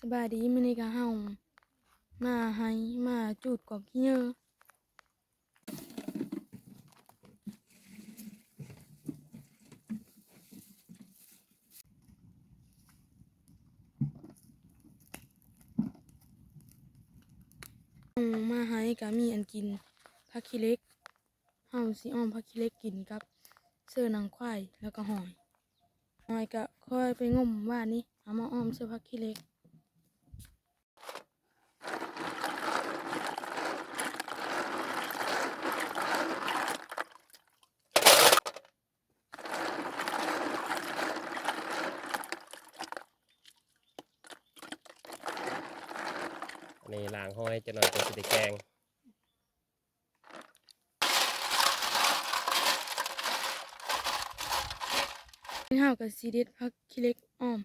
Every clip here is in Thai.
สบายดีมื้อนี้ก็เฮามาให้มาจูดกอกขี้เยอเอามาให้ก็มีอันกินผักขี้เล็กเฮาสิอ้อมผักขี้เล็กกินกับ เสื้อหนังควายแล้วก็หอยหอยก็ค่อยไปงมว่านี่เอามาอ้อมเสื้อผักขี้เล็ก นนี้ล้างห้อยจะหน่อยจะสิได้แกงนี่เฮากับซีเด็ดผักขี้เหล็กอ้อม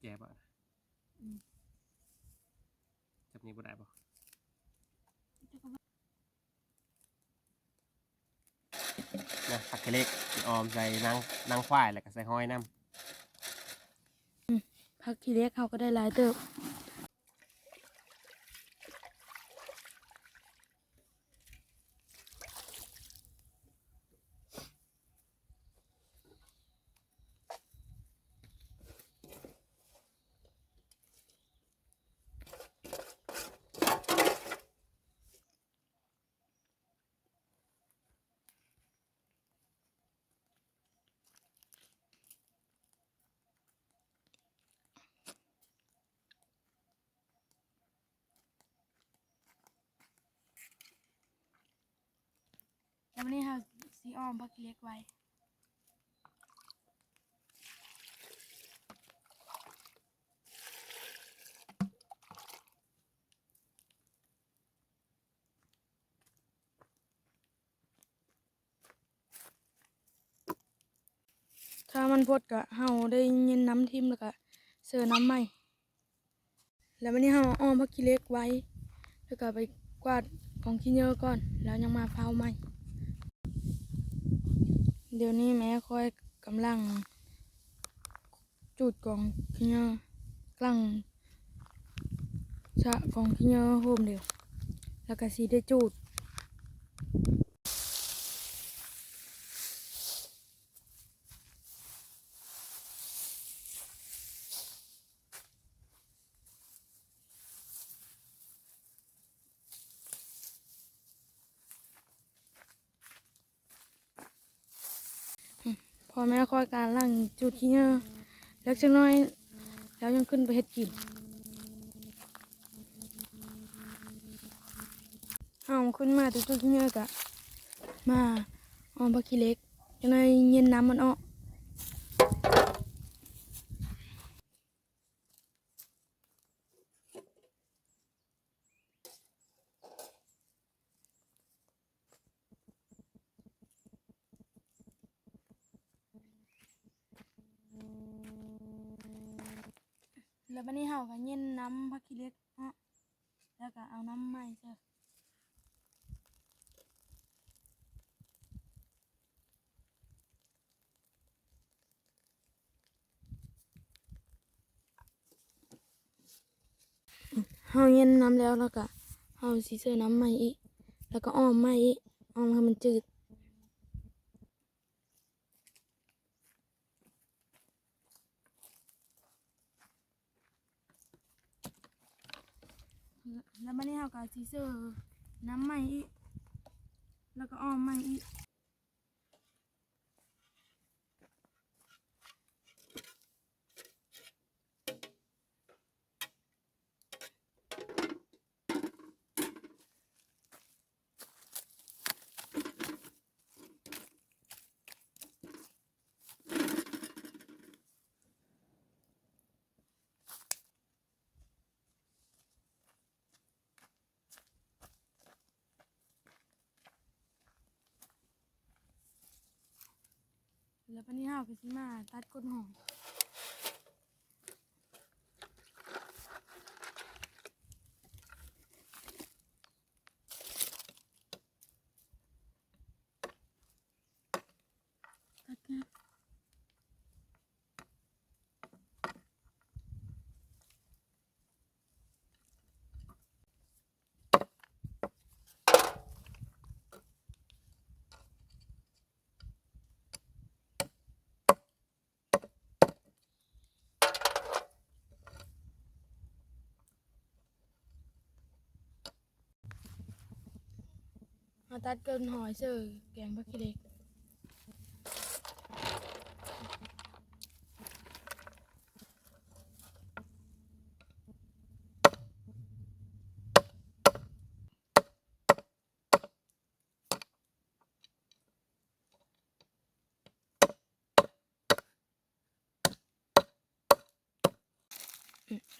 แก่บ่นะจับนี้บ่ได้บ่นะ ผักกะเล็กออมใส่นางนางควายแล้วก็ใส่ห้อยน้ผักขี้เล็กเขาก็ได้หลายเติบ วันนี้เฮาสีอ้อมผักเล็กไว้ถ้ามันพดก็เฮาได้เย็นน้ำทิมแล้วก็เสือน้ำใหม่ แล้ววันนี้เฮาอ้อมผักเล็กไว้ แล้วก็ไปกวาดกองขี้เยอะก่อน แล้วยังมาเผาใหม่ เดี๋ยวนี้แม่ค่อยกำลัง จุดกองขี้เงาะกลังชะกองขี้เงาะโฮมเดียว แล้วก็สีได้จุด พอแม่คอยการล่างจูดที่เหยอะแล้วจังน้อย แล้วยังขึ้นไปเฮ็ดกินเอาขึ้นมาตัวจูดขี้เนี่ยกะมาออมพักขี้เล็กจังน้อยเย็นน้ำมันออก แล้วบัดนี้เฮาก็เย็นน้ำผักขี้เล็กเนาะแล้วก็เอาน้ำใหม่เจ้ะเฮาเย็นน้ำแล้วแล้วก็เฮาสิเสื้อน้ำใหม่อีก แล้วก็อ้อมใหม่อีกอ้อมให้มันจืด แล้วมันนี้เฮาก็สิเสื้อน้ำใหม่อีกแล้วก็อ้อมใหม่อีก แล้ววันนี้เฮาก็สิมาตัดก้นหอม เอาตัดเกินหอยเสือแกงผักขี้เล็ก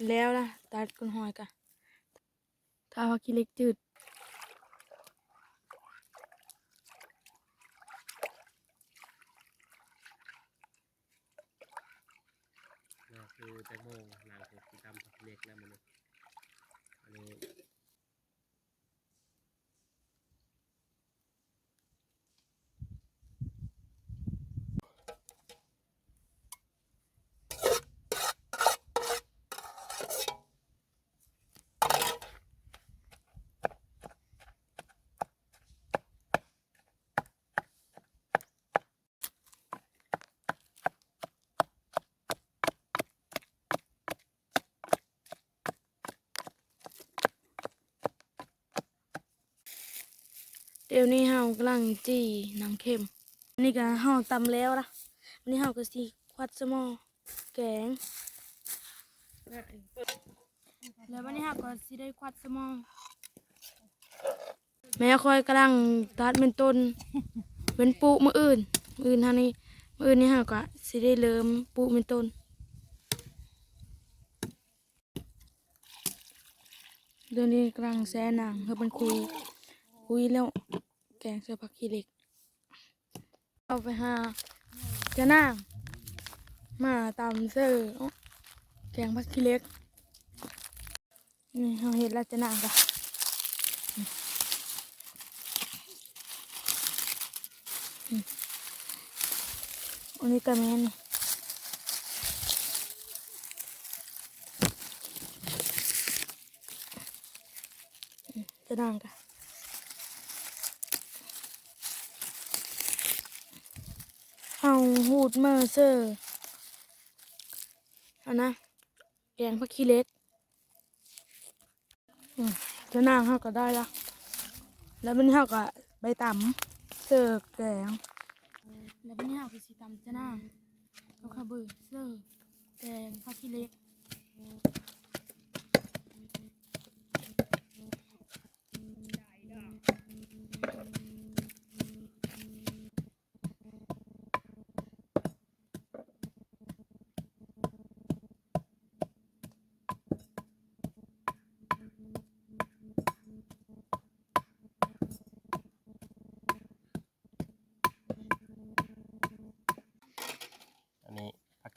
แล้วล่ะตัดก้นหอยกะถ้าว่าขี้เล็กจืด คือแตงโมนางคือที่ทำผักเล็กแล้วมันนี่อันนี้ เดี๋ยวนี้เฮากำลังจีหนังเข็มอันนี้ก็เฮาตำแล้วล่ะอันนี้เฮาก็สิควัดสมอแกงแล้ววันนี้เฮาก็สิได้ควัดสมอแม่คอยกำลังตัดเป็นต้นเป็นปลูมืออื่นมืออื่นเฮานี่มืออื่นนี่เฮาก็สิได้เริ่มปลูกเป็นต้นเดี๋ยวนี้กำลังแซ่หนังเพื่อเป็นคุย คุยแล้วแกงเสื้อผักขี้เหล็ก เอาไปหาจะนางมาตำเสื้อเอาแกงผักขี้เหล็กนี่เราเห็นแล้วจะนางกะอืมอันนี้กระแมนนี่จะนางกะ เอาหูดเมอร์เซอร์เอานะแกงผักขี้เล็กจะนางเขาก็ได้ละแล้ววันนี้เขาก็ไปตำเสิร์ฟแกงแล้ววันนี้เขาก็สิตำจะนางเอาข้าวเบือเสิร์ฟแกงผักขี้เล็ก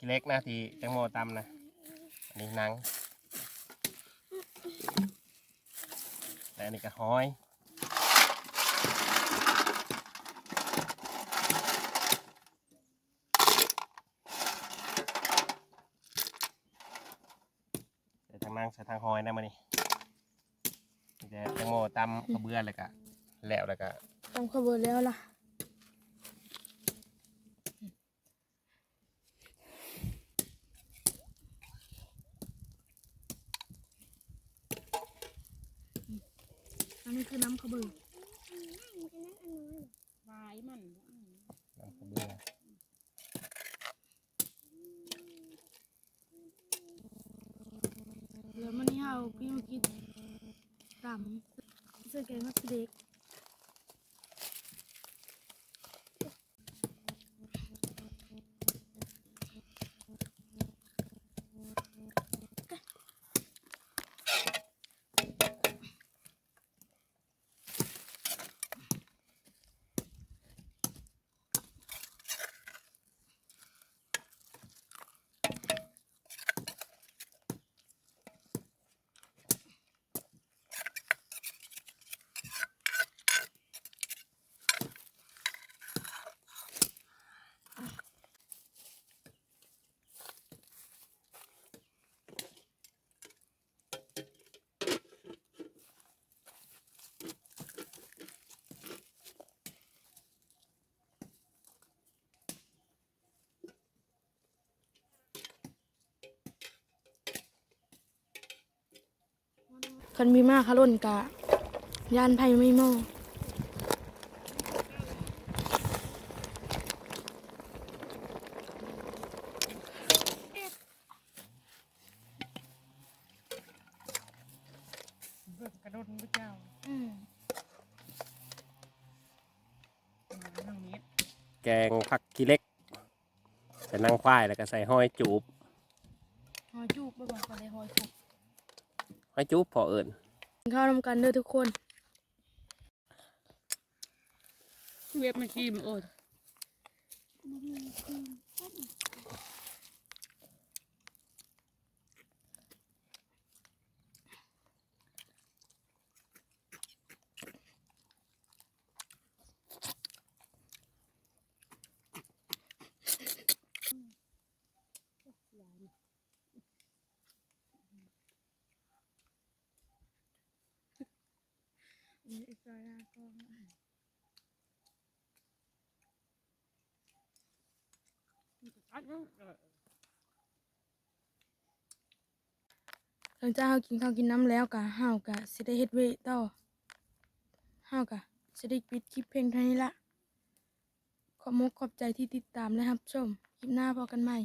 เล็กนะที่แตงโมตำนะอันนี้หนังและอันนี้ก็หอยใส่ทางนังใส่ทางหอยนะมันนี่เดี๋ยวแตงโมตำกระเบื้อเลยกะแล้วแล้วก็ตำข้าวเบือแล้วล่ะอันนี้คือน้ำข้าวเบือวายมันนำกระเบื้อเดี๋ยวมันนี่เอาพี่มากินตำเสื้อแกงมักเด็ก คันมีมากคาร่นกะยานไผ่ไม่หม้อเบิ่งกระโดดพระเจ้าอืมน้องนิดแกงผักขี้เหล็ก ใส่นางควายแล้วก็ใส่ห้อยจูบ หอยจูบบ่บอกก่อนเลยหอยจูบ ห้อยจูบพอเอิญกินข้าวนำกันเด้อทุกคนเว็บมันกินโอด หลังจากเฮากินข้าวกินน้ำแล้วกะเฮากะสิได้เฮ็ดเวทต่อเฮากะสิได้ปิดคลิปเพียงเท่านี้ละขอบมกขอบใจที่ติดตามและรับชม คลิปหน้าพอกันใหม่